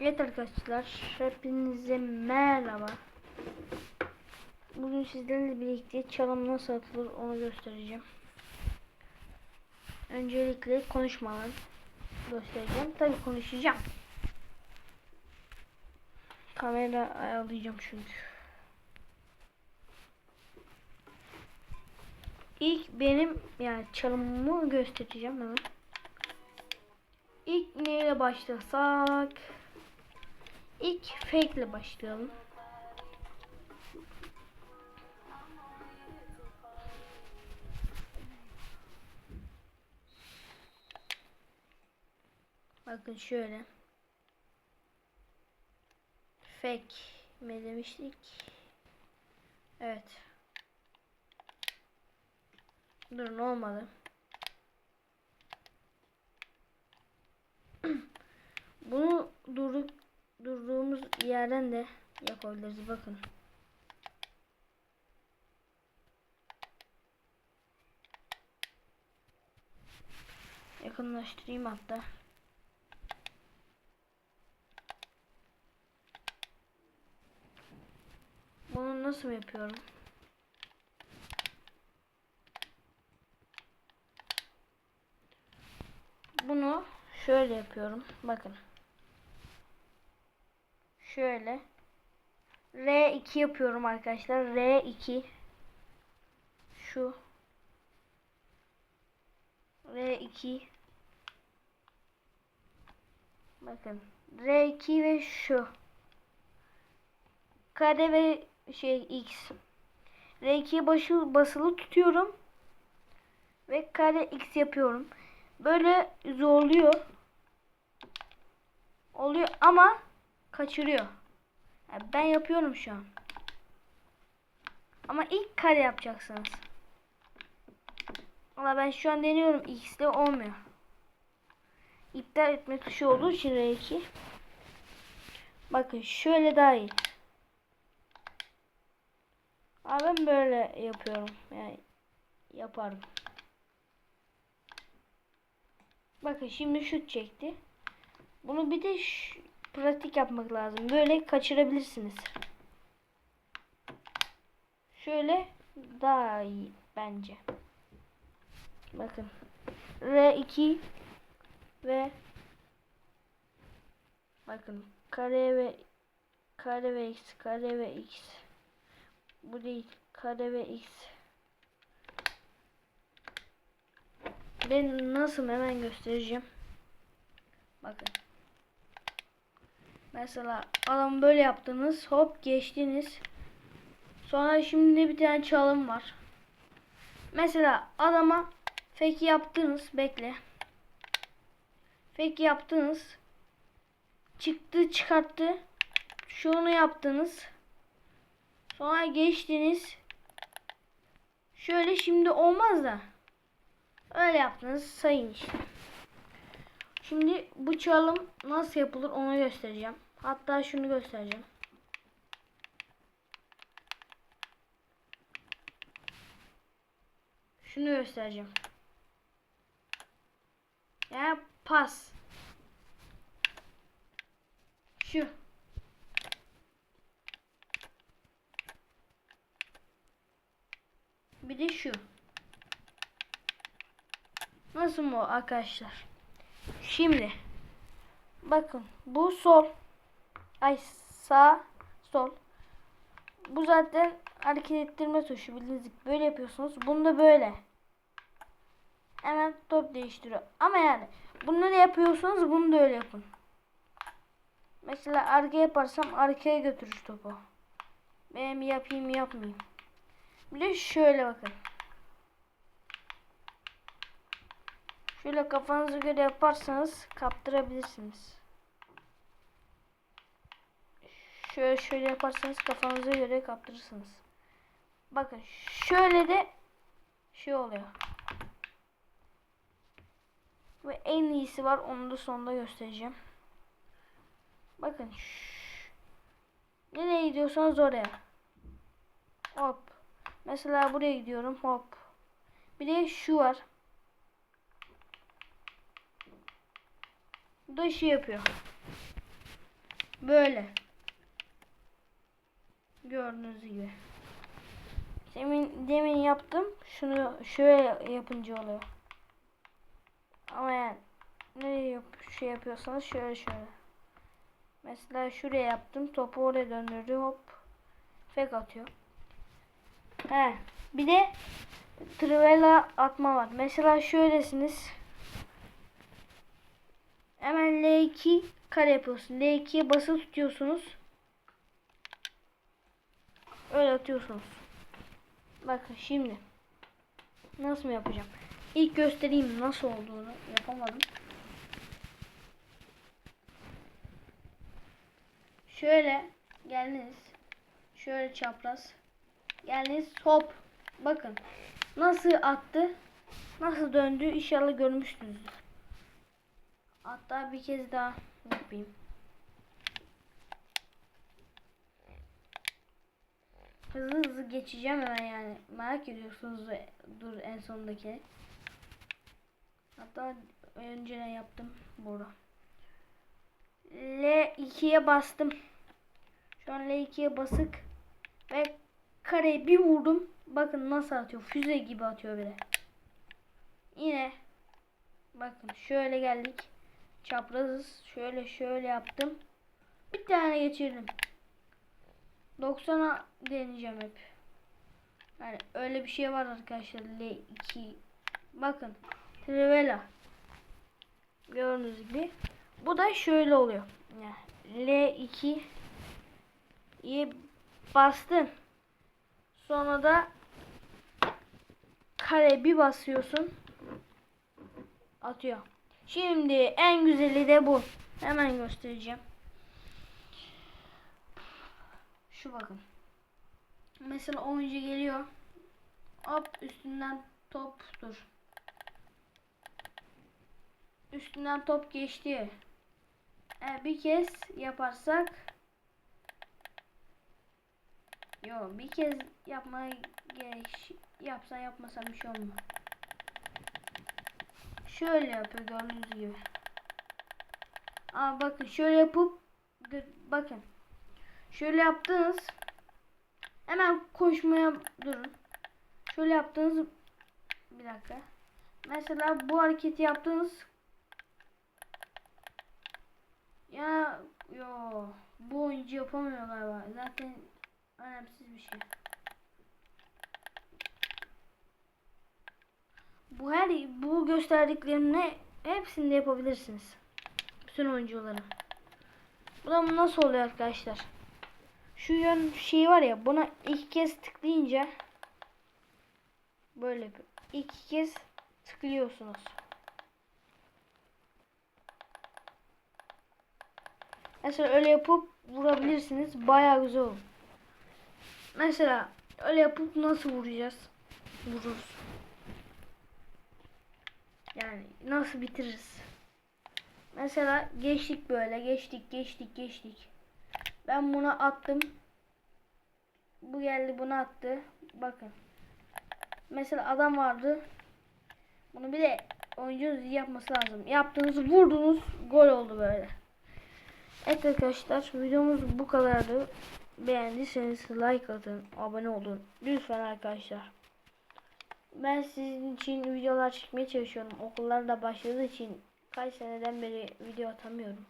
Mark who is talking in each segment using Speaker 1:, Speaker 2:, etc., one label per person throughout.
Speaker 1: Evet arkadaşlar hepinize merhaba. Bugün sizlerle birlikte çalım nasıl atılır onu göstereceğim. Öncelikle konuşmadan göstereceğim. Tabi konuşacağım. Kamera ayarlayacağım çünkü. İlk benim yani çalımımı göstereceğim hemen. İlk neyle başlasak? İlk fake ile başlayalım. Bakın şöyle. Fake mi demiştik? Evet. Durun olmadı. Bunu durduk durduğumuz yerden de yapabiliriz bakın. Yakınlaştırayım hatta. Bunu nasıl yapıyorum? Bunu şöyle yapıyorum. Bakın. Şöyle. R2 yapıyorum arkadaşlar. R2. Şu. R2. Bakın. R2 ve şu. Kare ve şey X. R2'ye başı basılı tutuyorum. Ve kare X yapıyorum. Böyle zorluyor. Oluyor ama kaçırıyor. Yani ben yapıyorum şu an. Ama ilk kare yapacaksınız. Ama ben şu an deniyorum. X'de olmuyor. İptal etme tuşu olduğu için R2. Bakın şöyle daha iyi. Ama ben böyle yapıyorum. Yani yaparım. Bakın şimdi şut çekti. Bunu bir de pratik yapmak lazım. Böyle kaçırabilirsiniz. Şöyle daha iyi bence. Bakın. R2 ve bakın kare ve kare ve x kare ve x bu değil kare ve x ben nasıl hemen göstereceğim bakın mesela adam böyle yaptınız hop geçtiniz sonra şimdi bir tane çalım var mesela adama fake yaptınız bekle fake yaptınız çıktı çıkarttı şunu yaptınız Sonra geçtiniz. Şöyle şimdi olmaz da. Öyle yaptınız sayın işte. Şimdi bu çalım nasıl yapılır onu göstereceğim. Hatta şunu göstereceğim. Şunu göstereceğim. Yani pas. Şu. Bir de şu. Nasıl mı arkadaşlar? Şimdi bakın bu sol. Ay sağ sol. Bu zaten hareket ettirme tuşu bildiğiniz gibi böyle yapıyorsunuz. Bunu da böyle. Hemen top değiştiriyor. Ama yani bunları yapıyorsunuz bunu da öyle yapın. Mesela arkaya yaparsam arkaya götürür topu. Benim yapayım yapmayayım. Bir de şöyle bakın. Şöyle kafanıza göre yaparsanız kaptırabilirsiniz. Şöyle şöyle yaparsanız kafanıza göre kaptırırsınız. Bakın şöyle de şey oluyor. Ve en iyisi var onu da sonunda göstereceğim. Bakın. Nereye gidiyorsanız oraya. Hop. Mesela buraya gidiyorum hop. Bir de şu var. Da şey yapıyor. Böyle. Gördüğünüz gibi. Demin, demin yaptım. Şunu şöyle yapınca oluyor. Ama yani nereye yap şey yapıyorsanız şöyle şöyle. Mesela şuraya yaptım. Topu oraya döndürdü. Hop. Fake atıyor. He. Bir de trivela atma var. Mesela şöylesiniz. Hemen L2 kare yapıyorsun. L2'ye basılı tutuyorsunuz. Öyle atıyorsunuz. Bakın şimdi. Nasıl mı yapacağım? İlk göstereyim nasıl olduğunu. Yapamadım. Şöyle geldiniz. Şöyle çapraz. Geldiniz hop. Bakın. Nasıl attı? Nasıl döndü? İnşallah görmüşsünüzdür. Hatta bir kez daha yapayım. Hızlı hızlı geçeceğim hemen yani. Merak ediyorsunuz dur en sondaki. Hatta önceden yaptım burada. L2'ye bastım. Şu an L2'ye basık ve kareyi bir vurdum. Bakın nasıl atıyor. Füze gibi atıyor bile. Yine bakın şöyle geldik. Çaprazız. Şöyle şöyle yaptım. Bir tane geçirdim. 90'a deneyeceğim hep. Yani öyle bir şey var arkadaşlar. L2 bakın. Trivela. Gördüğünüz gibi. Bu da şöyle oluyor. Yani L2 iyi bastın. Sonra da kare bir basıyorsun. Atıyor. Şimdi en güzeli de bu. Hemen göstereceğim. Şu bakın. Mesela oyuncu geliyor. Hop üstünden top dur. Üstünden top geçti. E, bir kez yaparsak Yo bir kez yapmaya gerek yapsa yapmasam bir şey olmaz. Şöyle yapıyor gördüğünüz gibi. Aa bakın şöyle yapıp bakın. Şöyle yaptınız. Hemen koşmaya durun. Şöyle yaptınız. Bir dakika. Mesela bu hareketi yaptınız. Ya yo bu oyuncu yapamıyor galiba. Zaten önemsiz bir şey. Bu her bu gösterdiklerimle hepsini de yapabilirsiniz. Bütün oyuncuları. Bu da nasıl oluyor arkadaşlar? Şu yön şey var ya buna iki kez tıklayınca böyle iki kez tıklıyorsunuz. Mesela öyle yapıp vurabilirsiniz. Bayağı güzel olur. Mesela öyle yapıp nasıl vuracağız? Vururuz. Yani nasıl bitiririz? Mesela geçtik böyle. Geçtik, geçtik, geçtik. Ben buna attım. Bu geldi bunu attı. Bakın. Mesela adam vardı. Bunu bir de oyuncunuz yapması lazım. Yaptığınız vurdunuz gol oldu böyle. Evet arkadaşlar videomuz bu kadardı. Beğendiyseniz like atın, abone olun. Lütfen arkadaşlar. Ben sizin için videolar çekmeye çalışıyorum. Okullar da başladığı için kaç seneden beri video atamıyorum.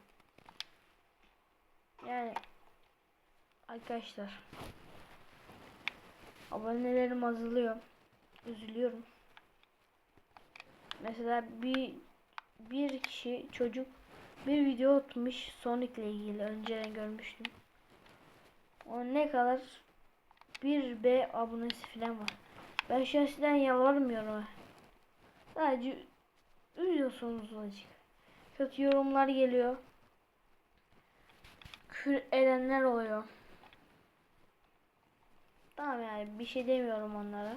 Speaker 1: Yani arkadaşlar abonelerim azalıyor. Üzülüyorum. Mesela bir bir kişi çocuk bir video atmış Sonic ile ilgili önceden görmüştüm. O ne kadar bir B abonesi falan var. Ben şahsen yalvarmıyorum. Sadece üzüyorsunuz azıcık. Kötü yorumlar geliyor. Kür edenler oluyor. Tamam yani bir şey demiyorum onlara.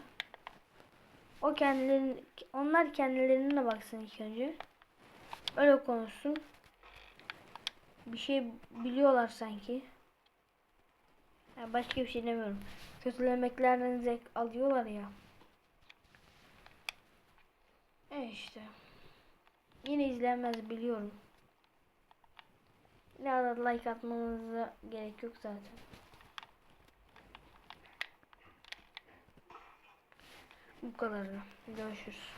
Speaker 1: O kendilerini, onlar kendilerine baksın ilk önce. Öyle konuşsun. Bir şey biliyorlar sanki. Yani başka bir şey demiyorum. Kötülemeklerden zevk alıyorlar ya. E işte. Yine izlenmez biliyorum. Ne kadar like atmanıza gerek yok zaten. Bu kadar. Görüşürüz.